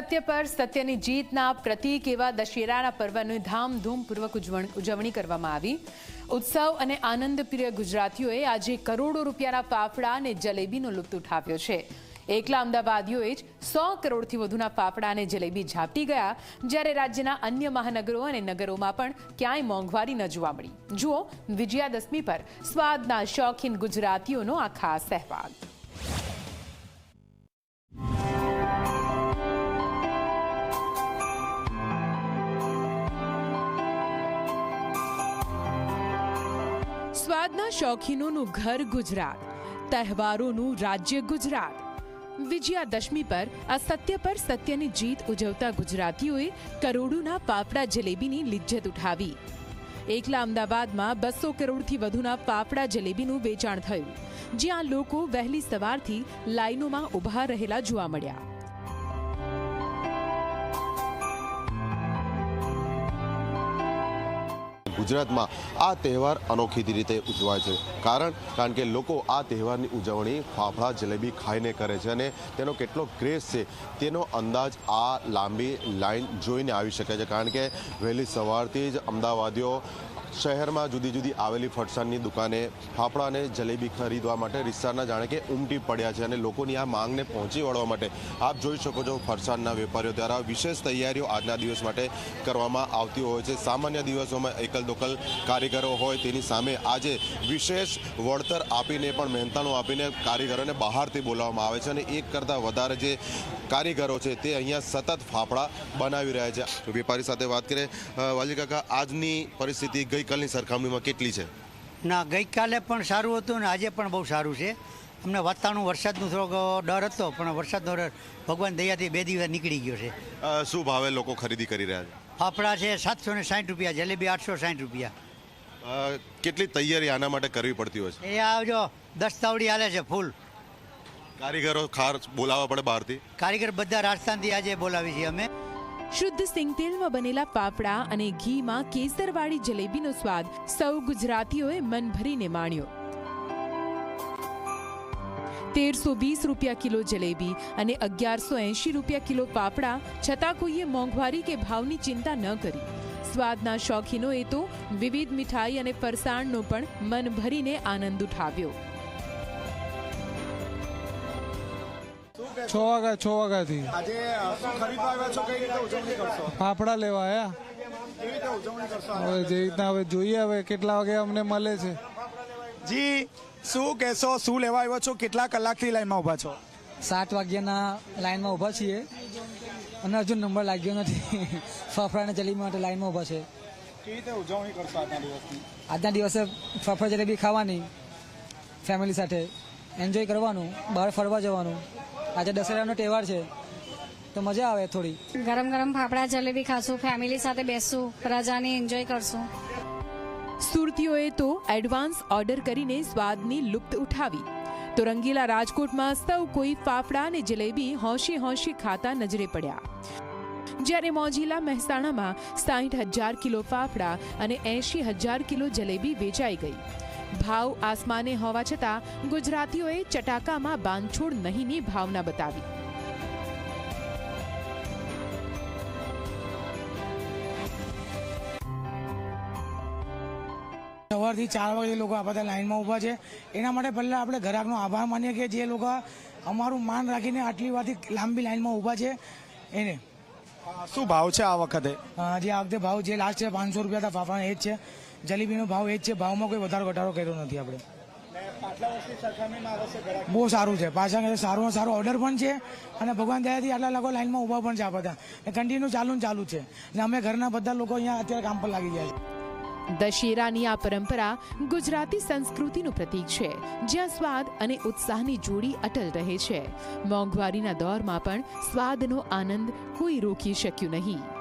અસત્ય પર સત્યની જીતના પ્રતીક એવા દશેરાના પર્વની ધામધૂમપૂર્વક ઉજવણી કરવામાં આવી. ઉત્સવ અને આનંદપ્રિય ગુજરાતીઓએ આજે કરોડો રૂપિયાના ફાફડા અને જલેબીનો લુપ્ત ઉઠાવ્યો છે. એકલા અમદાવાદીઓએ જ સો કરોડથી વધુના ફાફડા અને જલેબી ઝાપટી ગયા, જ્યારે રાજ્યના અન્ય મહાનગરો અને નગરોમાં પણ ક્યાંય મોંઘવારી ન જોવા મળી. જુઓ વિજયાદશમી પર સ્વાદના શોખીન ગુજરાતીઓનો આ ખાસ અહેવાલ. સ્વાદના શોખીનોનું ઘર ગુજરાત, તહેવારોનું રાજ્ય ગુજરાત. વિજયાદશમી પર અસત્ય પર સત્યની જીત ઉજવતા ગુજરાતીઓએ કરોડોના પાપડા જલેબીની લિજ્જત ઉઠાવી. એકલા અમદાવાદમાં બસો કરોડથી વધુના પાપડા જલેબીનું વેચાણ થયું, જ્યાં લોકો વહેલી સવારથી લાઈનોમાં ઊભા રહેલા જોવા મળ્યા. ગુજરાતમાં આ તહેવાર અનોખી રીતે ઉજવાય છે. કારણ કારણ કે લોકો આ તહેવારની ઉજવણી ફાફડા, જલેબી ખાઈને કરે છે અને તેનો કેટલો ક્રેઝ છે, તેનો અંદાજ આ લાંબી લાઈન જોઈને આવી શકે છે. કારણ કે વહેલી સવારથી જ અમદાવાદીઓ શહેરમાં જુદી જુદી આવેલી ફરસાણની દુકાને ફાફડા અને જલેબી ખરીદવા માટે રિક્ષાના જાણે કે ઉમટી પડ્યા છે અને લોકોની આ માંગને પહોંચી વળવા માટે આપ જોઈ શકો છો ફરસાણના વેપારીઓ દ્વારા વિશેષ તૈયારીઓ આજના દિવસ માટે કરવામાં આવતી હોય છે. સામાન્ય દિવસોમાં એકલ દોકલ કારીગરો હોય તેની સામે આજે વિશેષ વળતર આપીને પણ મહેનતાણું આપીને કારીગરોને બહારથી બોલાવવામાં આવે છે અને એક કરતાં વધારે જે કારીગરો છે તે અહીંયા સતત ફાફડા બનાવી રહ્યા છે. વેપારી સાથે વાત કરીએ વાલી કાકા, આજની પરિસ્થિતિ ગઈકાલની સરખામણીમાં કેટલી છે? ના ગઈકાલે પણ સારું હતું ને આજે પણ બહુ સારું છે. અમને વાતાવરણ વરસાદનો થોડોક ડર હતો પણ વરસાદનો ડર ભગવાન દયાથી બે દિવસ નીકળી ગયો છે. શું ભાવે લોકો ખરીદી કરી રહ્યા છે? ફાફડા છે સાતસો ને સાઠ રૂપિયા જલેબી આઠસો સાઠ રૂપિયા. કેટલી તૈયારી આના માટે કરવી પડતી હોય છે? એ આવજો દસ તાવડી હાલે છે ફૂલ. કારીગરો ખાર બોલાવવા પડે બહારથી? કારીગર બધા રાજસ્થાનથી આજે બોલાવી છીએ અમે. શુદ્ધ સિંગતેલમાં બનેલા પાપડા અને ઘીમાં કેસરવાળી જલેબીનો સ્વાદ સૌ ગુજરાતીઓએ મન ભરીને માણ્યો. તેરસો વીસ રૂપિયા કિલો જલેબી અને અગિયારસો એંશી રૂપિયા કિલો પાપડા, છતાં કોઈએ મોંઘવારી કે ભાવની ચિંતા ન કરી. સ્વાદના શોખીનોએ તો વિવિધ મીઠાઈ અને ફરસાણનો પણ મન ભરીને આનંદ ઉઠાવ્યો. છ વાગ્યા છ વાગ્યાથી. આજે અ, શું ખરીદવા આવ્યા છો? કઈ રીતે ઉજવણી કરશો? ફાફડા લેવા આયા કેવી રીતે ઉજવણી કરશો? હવે જે રીતના હવે જોઈએ હવે કેટલા વાગે અમને મળે છે. જી શું કહેશો? શું લેવા આવ્યો છો? કેટલા કલાકથી લાઈનમાં ઊભા છો? સાત વાગ્યાના લાઈનમાં ઊભા છીએ. અને હજુ નંબર લાગ્યો નથી. ફાફડા અને જલેબી માટે લાઈનમાં ઊભા છે. આજના દિવસે ફાફડા જલેબી ખાવાની. ફેમિલી સાથે. એન્જોય કરવાનું બહાર ફરવા જવાનું. આજે દશેરાનો તહેવાર છે તો મજા આવે થોડી. ગરમ ગરમ ફાફડા જલેબી ખાશું ફેમિલી સાથે બેસશું રજાની એન્જોય કરશું. સુરતીઓએ તો એડવાન્સ ઓર્ડર કરીને સ્વાદની લુપ્ત ઉઠાવી. તો રંગીલા રાજકોટમાં સૌ કોઈ ફાફડા અને જલેબી હોંશી હોંશી ખાતા નજરે પડ્યા. જ્યારે મોજીલા મહેસાણામાં સાઠ હજાર કિલો ફાફડા અને એંશી હજાર કિલો જલેબી વેચાઈ ગઈ. ભાવ આસમાને હોવા છતાં ગુજરાતીઓએ ચટાકામાં બાંધછોડ નહીંની ભાવના બતાવી. સવારથી ચાર વાગે લોકો આ બધા લાઈનમાં ઊભા છે. એના માટે પહેલાં આપણે ગ્રાહકનો આભાર માનીએ કે જે લોકો અમારું માન રાખીને આટલી વારથી લાંબી લાઇનમાં ઊભા છે. એને. શું ભાવ છે આ વખતે? જે આ વખતે ભાવ જે લાસ્ટ છે પાંચસો રૂપિયા હતા ફાફાનો એ જ છે. જલેબીનો ભાવ એ જ છે. ભાવમાં કોઈ વધારો ઘટાડો કર્યો નથી આપણે. બહુ સારું છે. પાછા સારું સારો ઓર્ડર પણ છે અને ભગવાન દયાથી આટલા લોકો લાઈનમાં ઊભા પણ છે આ બધા. કન્ટિન્યુ ચાલુ ને ચાલુ છે. અને અમે ઘરના બધા લોકો અહીંયા અત્યારે કામ પર લાગી ગયા છે. દશેરાની આ પરંપરા ગુજરાતી સંસ્કૃતિનું પ્રતીક છે જ્યાં સ્વાદ અને ઉત્સાહની જોડી અટલ રહે છે. મોંઘવારીના દોરમાં પણ સ્વાદનો આનંદ કોઈ રોકી શક્યું નહીં.